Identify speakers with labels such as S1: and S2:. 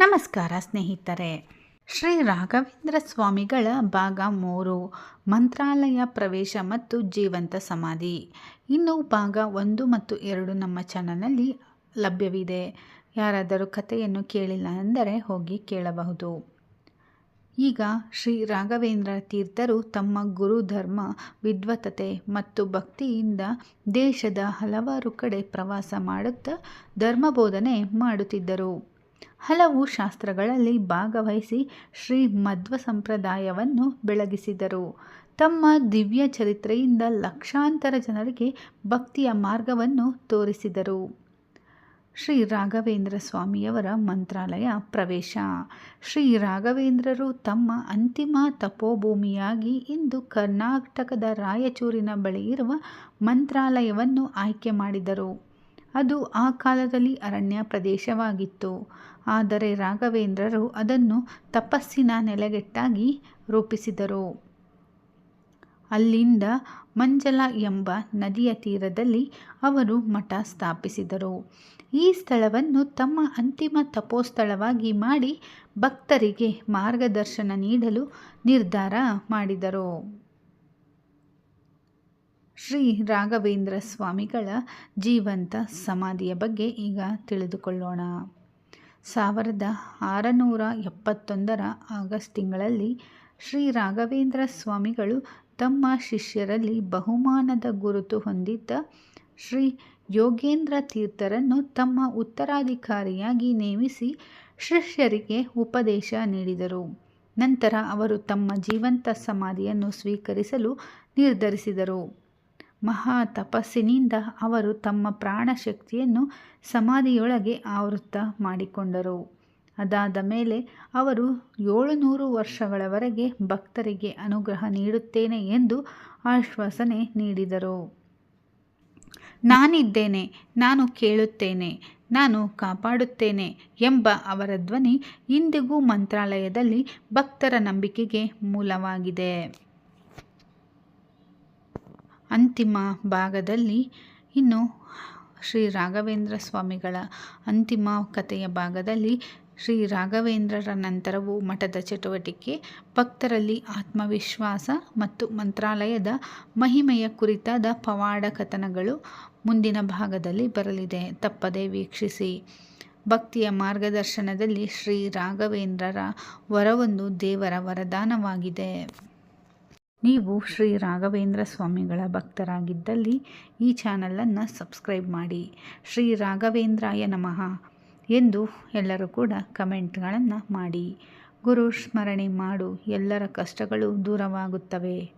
S1: ನಮಸ್ಕಾರ ಸ್ನೇಹಿತರೆ. ಶ್ರೀ ರಾಘವೇಂದ್ರ ಸ್ವಾಮಿಗಳ ಭಾಗ ಮೂರು, ಮಂತ್ರಾಲಯ ಪ್ರವೇಶ ಮತ್ತು ಜೀವಂತ ಸಮಾಧಿ. ಇನ್ನು ಭಾಗ ಒಂದು ಮತ್ತು ಎರಡು ನಮ್ಮ ಚಾನಲ್ನಲ್ಲಿ ಲಭ್ಯವಿದೆ. ಯಾರಾದರೂ ಕಥೆಯನ್ನು ಕೇಳಿಲ್ಲ ಅಂದರೆ ಹೋಗಿ ಕೇಳಬಹುದು. ಈಗ ಶ್ರೀ ರಾಘವೇಂದ್ರ ತೀರ್ಥರು ತಮ್ಮ ಗುರು ಧರ್ಮ ವಿದ್ವತ್ತತೆ ಮತ್ತು ಭಕ್ತಿಯಿಂದ ದೇಶದ ಹಲವಾರು ಕಡೆ ಪ್ರವಾಸ ಮಾಡುತ್ತಾ ಧರ್ಮ ಬೋಧನೆ ಮಾಡುತ್ತಿದ್ದರು. ಹಲವು ಶಾಸ್ತ್ರಗಳಲ್ಲಿ ಭಾಗವಹಿಸಿ ಶ್ರೀ ಮಧ್ವ ಸಂಪ್ರದಾಯವನ್ನು ಬೆಳಗಿಸಿದರು. ತಮ್ಮ ದಿವ್ಯ ಚರಿತ್ರೆಯಿಂದ ಲಕ್ಷಾಂತರ ಜನರಿಗೆ ಭಕ್ತಿಯ ಮಾರ್ಗವನ್ನು ತೋರಿಸಿದರು. ಶ್ರೀ ರಾಘವೇಂದ್ರ ಸ್ವಾಮಿಯವರ ಮಂತ್ರಾಲಯ ಪ್ರವೇಶ. ಶ್ರೀ ರಾಘವೇಂದ್ರರು ತಮ್ಮ ಅಂತಿಮ ತಪೋಭೂಮಿಯಾಗಿ ಇಂದು ಕರ್ನಾಟಕದ ರಾಯಚೂರಿನ ಬಳಿ ಇರುವ ಮಂತ್ರಾಲಯವನ್ನು ಆಯ್ಕೆ ಮಾಡಿದರು. ಅದು ಆ ಕಾಲದಲ್ಲಿ ಅರಣ್ಯ ಪ್ರದೇಶವಾಗಿತ್ತು. ಆದರೆ ರಾಘವೇಂದ್ರರು ಅದನ್ನು ತಪಸ್ಸಿನ ನೆಲೆಗೆಟ್ಟಾಗಿ ರೂಪಿಸಿದರು. ಅಲ್ಲಿಂದ ಮಂಜಲ ಎಂಬ ನದಿಯ ತೀರದಲ್ಲಿ ಅವರು ಮಠ ಸ್ಥಾಪಿಸಿದರು. ಈ ಸ್ಥಳವನ್ನು ತಮ್ಮ ಅಂತಿಮ ತಪೋಸ್ಥಳವಾಗಿ ಮಾಡಿ ಭಕ್ತರಿಗೆ ಮಾರ್ಗದರ್ಶನ ನೀಡಲು ನಿರ್ಧಾರ ಮಾಡಿದರು. ಶ್ರೀ ರಾಘವೇಂದ್ರ ಸ್ವಾಮಿಗಳ ಜೀವಂತ ಸಮಾಧಿಯ ಬಗ್ಗೆ ಈಗ ತಿಳಿದುಕೊಳ್ಳೋಣ. ಸಾವಿರದ ಆರುನೂರ ಎಪ್ಪತ್ತೊಂದರ ಆಗಸ್ಟ್ ತಿಂಗಳಲ್ಲಿ ಶ್ರೀ ರಾಘವೇಂದ್ರ ಸ್ವಾಮಿಗಳು ತಮ್ಮ ಶಿಷ್ಯರಲ್ಲಿ ಬಹುಮಾನದ ಗುರುತು ಹೊಂದಿದ್ದ ಶ್ರೀ ಯೋಗೇಂದ್ರ ತೀರ್ಥರನ್ನು ತಮ್ಮ ಉತ್ತರಾಧಿಕಾರಿಯಾಗಿ ನೇಮಿಸಿ ಶಿಷ್ಯರಿಗೆ ಉಪದೇಶ ನೀಡಿದರು. ನಂತರ ಅವರು ತಮ್ಮ ಜೀವಂತ ಸಮಾಧಿಯನ್ನು ಸ್ವೀಕರಿಸಲು ನಿರ್ಧರಿಸಿದರು. ಮಹಾ ತಪಸ್ಸಿನಿಂದ ಅವರು ತಮ್ಮ ಪ್ರಾಣಶಕ್ತಿಯನ್ನು ಸಮಾಧಿಯೊಳಗೆ ಆವೃತ್ತ ಮಾಡಿಕೊಂಡರು. ಅದಾದ ಮೇಲೆ ಅವರು ಏಳುನೂರು ವರ್ಷಗಳವರೆಗೆ ಭಕ್ತರಿಗೆ ಅನುಗ್ರಹ ನೀಡುತ್ತೇನೆ ಎಂದು ಆಶ್ವಾಸನೆ ನೀಡಿದರು. ನಾನಿದ್ದೇನೆ, ನಾನು ಕೇಳುತ್ತೇನೆ, ನಾನು ಕಾಪಾಡುತ್ತೇನೆ ಎಂಬ ಅವರ ಧ್ವನಿ ಇಂದಿಗೂ ಮಂತ್ರಾಲಯದಲ್ಲಿ ಭಕ್ತರ ನಂಬಿಕೆಗೆ ಮೂಲವಾಗಿದೆ. ಅಂತಿಮ ಭಾಗದಲ್ಲಿ ಇನ್ನು ಶ್ರೀ ರಾಘವೇಂದ್ರ ಸ್ವಾಮಿಗಳ ಅಂತಿಮ ಕಥೆಯ ಭಾಗದಲ್ಲಿ ಶ್ರೀ ರಾಘವೇಂದ್ರರ ನಂತರವೂ ಮಠದ ಚಟುವಟಿಕೆ, ಭಕ್ತರಲ್ಲಿ ಆತ್ಮವಿಶ್ವಾಸ ಮತ್ತು ಮಂತ್ರಾಲಯದ ಮಹಿಮೆಯ ಕುರಿತಾದ ಪವಾಡ ಕಥನಗಳು ಮುಂದಿನ ಭಾಗದಲ್ಲಿ ಬರಲಿದೆ. ತಪ್ಪದೆ ವೀಕ್ಷಿಸಿ. ಭಕ್ತಿಯ ಮಾರ್ಗದರ್ಶನದಲ್ಲಿ ಶ್ರೀ ರಾಘವೇಂದ್ರರ ವರವೊಂದು ದೇವರ ವರದಾನವಾಗಿದೆ. ನೀವು ಶ್ರೀ ರಾಘವೇಂದ್ರ ಸ್ವಾಮಿಗಳ ಭಕ್ತರಾಗಿದ್ದಲ್ಲಿ ಈ ಚಾನಲನ್ನು ಸಬ್ಸ್ಕ್ರೈಬ್ ಮಾಡಿ. ಶ್ರೀ ರಾಘವೇಂದ್ರಾಯ ನಮಃ ಎಂದು ಎಲ್ಲರೂ ಕೂಡ ಕಮೆಂಟ್ಗಳನ್ನು ಮಾಡಿ. ಗುರು ಸ್ಮರಣೆ ಮಾಡು, ಎಲ್ಲರ ಕಷ್ಟಗಳು ದೂರವಾಗುತ್ತವೆ.